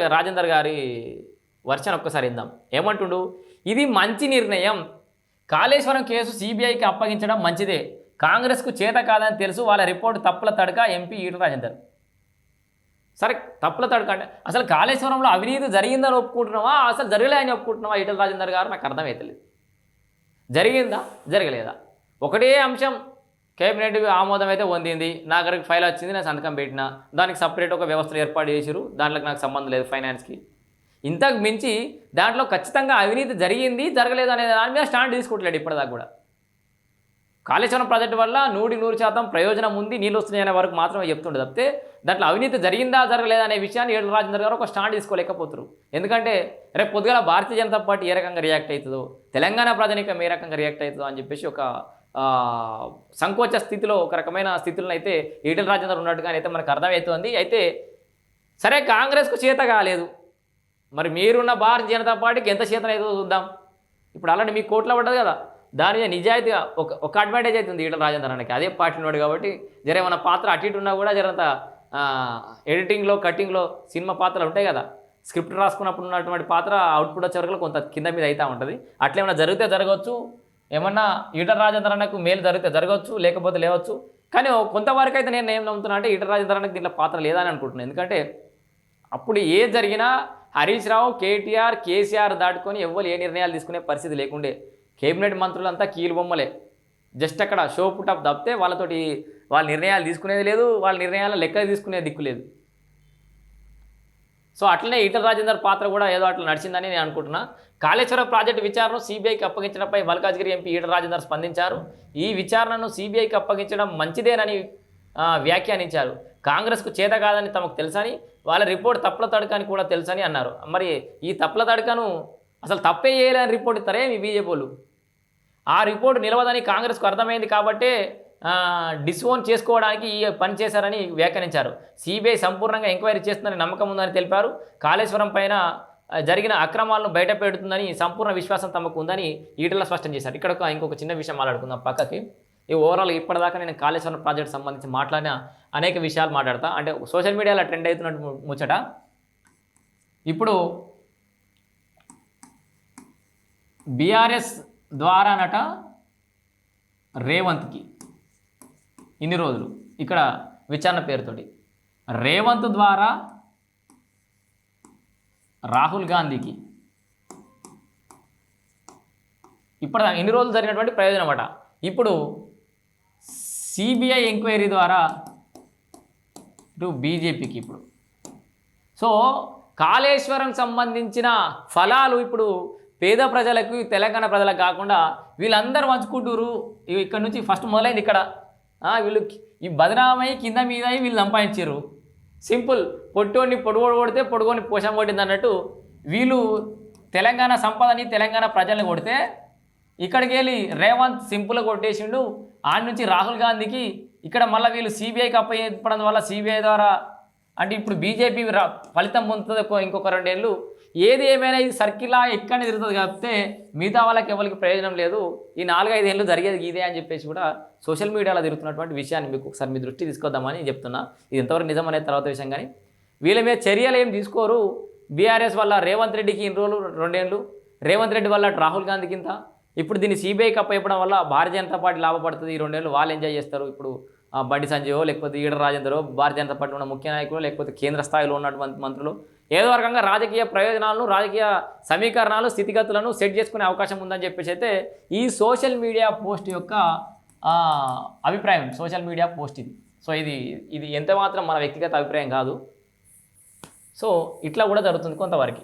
రాజేందర్ గారి వర్షన్ ఒక్కసారి ఇద్దాం ఏమంటుండు? ఇది మంచి నిర్ణయం. కాళేశ్వరం కేసు సిబిఐకి అప్పగించడం మంచిదే. కాంగ్రెస్కు చేత కాదని తెలుసు వాళ్ళ రిపోర్ట్ తప్పుల తడక ఎంపీ ఈట రాజేందర్. సరే తప్పుల తడక అంటే అసలు కాళేశ్వరంలో అవినీతి జరిగిందని ఒప్పుకుంటున్నావా? అసలు జరగలే అని ఒప్పుకుంటున్నావా ఈటల రాజేందర్ గారు? నాకు అర్థమవుతలేదు జరిగిందా? జరగలేదా? ఒకటే అంశం కేబినెట్ ఆమోదం అయితే పొందింది. నా దగ్గరికి ఫైల్ వచ్చింది నేను సంతకం పెట్టిన. దానికి సపరేట్ ఒక వ్యవస్థలు ఏర్పాటు చేసిరు దాంట్లోకి నాకు సంబంధం లేదు ఫైనాన్స్కి. ఇంతకు మించి దాంట్లో ఖచ్చితంగా అవినీతి జరిగింది జరగలేదు అనే దాని మీద స్టాండ్ తీసుకోవట్లేడు ఇప్పటిదాకా కూడా. కాళేశ్వరం ప్రాజెక్టు వల్ల నూటి నూరు శాతం ప్రయోజనం ఉంది నీళ్ళు వస్తున్నాయనే వరకు మాత్రమే చెప్తుండే తప్పితే దాంట్లో అవినీతి జరిగిందా జరగలేదా అనే విషయాన్ని ఏడు రాజేందర్ గారు ఒక స్టాండ్ తీసుకోలేకపోతారు ఎందుకంటే రేపు పొద్దుగల భారతీయ జనతా పార్టీ ఏ రకంగా రియాక్ట్ అవుతుందో తెలంగాణ ప్రజానికం ఏ రకంగా రియాక్ట్ అవుతుందో అని చెప్పేసి ఒక సంకోచ స్థితిలో ఒక రకమైన స్థితిలో అయితే ఈటల రాజేందర్ ఉన్నట్టుగా అయితే మనకు అర్థమవుతోంది. అయితే సరే కాంగ్రెస్కు చేత కాలేదు. మరి మీరున్న భారతీయ జనతా పార్టీకి ఎంత చేతన అయితే చూద్దాం. ఇప్పుడు అలాంటి మీకు కోట్లో పడ్డది కదా. దాని మీద నిజాయితీగా ఒక ఒక అడ్వాంటేజ్ అవుతుంది ఈటల రాజేందర్ అన్నకి. అదే పార్టీ ఉన్నాడు కాబట్టి జర ఏమైనా పాత్ర అటు ఇటు ఉన్నా కూడా జరంత ఎడిటింగ్లో కటింగ్లో సినిమా పాత్రలు ఉంటాయి కదా. స్క్రిప్ట్ రాసుకున్నప్పుడు ఉన్నటువంటి పాత్ర అవుట్పుట్ వచ్చే వరకు కొంత కింద మీద అవుతూ ఉంటుంది. అట్లా ఏమైనా జరిగితే జరగవచ్చు. ఏమన్నా ఈటల రాజేంద్ర అన్నకు మేలు జరిగితే జరగవచ్చు లేకపోతే లేవచ్చు. కానీ కొంతవరకు అయితే నేను ఏం నమ్ముతున్నా అంటే ఈటల రాజేంద్ర అన్నకు దీంట్లో పాత్ర లేదని అనుకుంటున్నాను ఎందుకంటే అప్పుడు ఏ జరిగినా హరీష్ రావు కేటీఆర్ కేసీఆర్ దాటుకొని ఎవ్వరు ఏ నిర్ణయాలు తీసుకునే పరిస్థితి లేకుండే. కేబినెట్ మంత్రులంతా కీలు బొమ్మలే. జస్ట్ అక్కడ షో పుటప్ తప్పితే వాళ్ళతోటి వాళ్ళ నిర్ణయాలు తీసుకునేది లేదు వాళ్ళ నిర్ణయాల లెక్క తీసుకునే దిక్కు లేదు. సో అట్లనే ఈటల రాజేందర్ పాత్ర కూడా ఏదో అట్లా నడిచిందని నేను అనుకుంటున్నా. కాళేశ్వరం ప్రాజెక్టు విచారణ సిబిఐకి అప్పగించడంపై మల్కాజ్గిరి ఎంపీ ఈటల రాజేందర్ స్పందించారు. ఈ విచారణను సిబిఐకి అప్పగించడం మంచిదేనని వ్యాఖ్యానించారు. కాంగ్రెస్కు చేత కాదని తమకు తెలుసని వాళ్ళ రిపోర్ట్ తప్పుల తడకని కూడా తెలుసని అన్నారు. మరి ఈ తప్పుల తడకను అసలు తప్పే చేయలేని రిపోర్ట్ ఇస్తారే మీ ఆ రిపోర్ట్ నిలవదని కాంగ్రెస్కు అర్థమైంది కాబట్టే డిసోన్ చేసుకోవడానికి ఈ పని చేశారని వ్యాఖ్యానించారు. సిబిఐ సంపూర్ణంగా ఎంక్వైరీ చేస్తుందని నమ్మకం ఉందని తెలిపారు. కాళేశ్వరం పైన జరిగిన అక్రమాలను బయట పెడుతుందని సంపూర్ణ విశ్వాసం తమకు ఉందని ఈటల స్పష్టం చేశారు. ఇక్కడ ఒక ఇంకొక చిన్న విషయం మాట్లాడుకుందాం పక్కకి. ఈ ఓవరాల్ ఇప్పటిదాకా నేను కాళేశ్వరం ప్రాజెక్ట్ సంబంధించి మాట్లాడిన అనేక విషయాలు మాట్లాడతా. అంటే సోషల్ మీడియాలో ట్రెండ్ అవుతున్నట్టు ముచ్చట. ఇప్పుడు బీఆర్ఎస్ ద్వారానట రేవంత్కి ఇన్ని రోజులు. ఇక్కడ విచారణ పేరుతోటి. రేవంత్ ద్వారా రాహుల్ గాంధీకి ఇప్పుడు ఇన్ని రోజులు జరిగినటువంటి ప్రయోజనం అట ఇప్పుడు సిబిఐ ఎంక్వైరీ ద్వారా ఇటు బీజేపీకి ఇప్పుడు. సో కాళేశ్వరం సంబంధించిన ఫలాలు ఇప్పుడు పేద ప్రజలకు తెలంగాణ ప్రజలకు కాకుండా వీళ్ళందరూ పంచుకుంటారు ఇక్కడ నుంచి ఫస్ట్ మొదలైంది ఇక్కడ. వీళ్ళు ఈ బదనామయ్య కింద మీద వీళ్ళు సంపాదించారు సింపుల్ పొట్టోని పొడుగోడు కొడితే పొడుగోని పోషం కొట్టింది అన్నట్టు వీళ్ళు తెలంగాణ సంపదని తెలంగాణ ప్రజల్ని కొడితే ఇక్కడికి వెళ్ళి రేవంత్ సింపుల్గా కొట్టేసిండు. ఆడ నుంచి రాహుల్ గాంధీకి ఇక్కడ మళ్ళీ వీళ్ళు సిబిఐకి అప్పచెప్పడం వల్ల సిబిఐ ద్వారా అంటే ఇప్పుడు బీజేపీ ఫలితం పొందుతుంది ఇంకొక రెండేళ్ళు ఏది ఏమైనా ఇది సర్కిల్లా ఎక్కడ తిరుగుతుంది కాబట్టి మిగతా వాళ్ళకి ఎవరికి ప్రయోజనం లేదు. ఈ నాలుగైదు ఏళ్ళు జరిగేది ఇదే అని చెప్పేసి కూడా సోషల్ మీడియాలో తిరుగుతున్నటువంటి విషయాన్ని మీకు ఒకసారి మీ దృష్టి తీసుకొద్దామని చెప్తున్నా. ఇది ఎంతవరకు నిజం అనేది తర్వాత విషయం కానీ వీళ్ళ మీద చర్యలు ఏం తీసుకోరు. బీఆర్ఎస్ వల్ల రేవంత్ రెడ్డికి ఇన్ని రోజులు రెండేళ్ళు రేవంత్ రెడ్డి వల్ల రాహుల్ గాంధీ కింద. ఇప్పుడు దీన్ని సిబిఐకి అప్పచెప్పడం వల్ల భారతీయ జనతా పార్టీ లాభపడుతుంది ఈ రెండేళ్ళు వాళ్ళు ఎంజాయ్ చేస్తారు. ఇప్పుడు బండి సంజయో లేకపోతే ఈడ రాజేందరో భారతీయ జనతా పార్టీ ఉన్న ముఖ్య నాయకులు లేకపోతే కేంద్ర స్థాయిలో ఉన్నటువంటి మంత్రులు ఏదో రకంగా రాజకీయ ప్రయోజనాలను రాజకీయ సమీకరణాలు స్థితిగతులను సెట్ చేసుకునే అవకాశం ఉందని చెప్పేసి అయితే ఈ సోషల్ మీడియా పోస్ట్ యొక్క అభిప్రాయం సోషల్ మీడియా పోస్ట్ ఇది. సో ఇది ఇది ఎంత మాత్రం మన వ్యక్తిగత అభిప్రాయం కాదు. సో ఇట్లా కూడా జరుగుతుంది కొంతవరకు.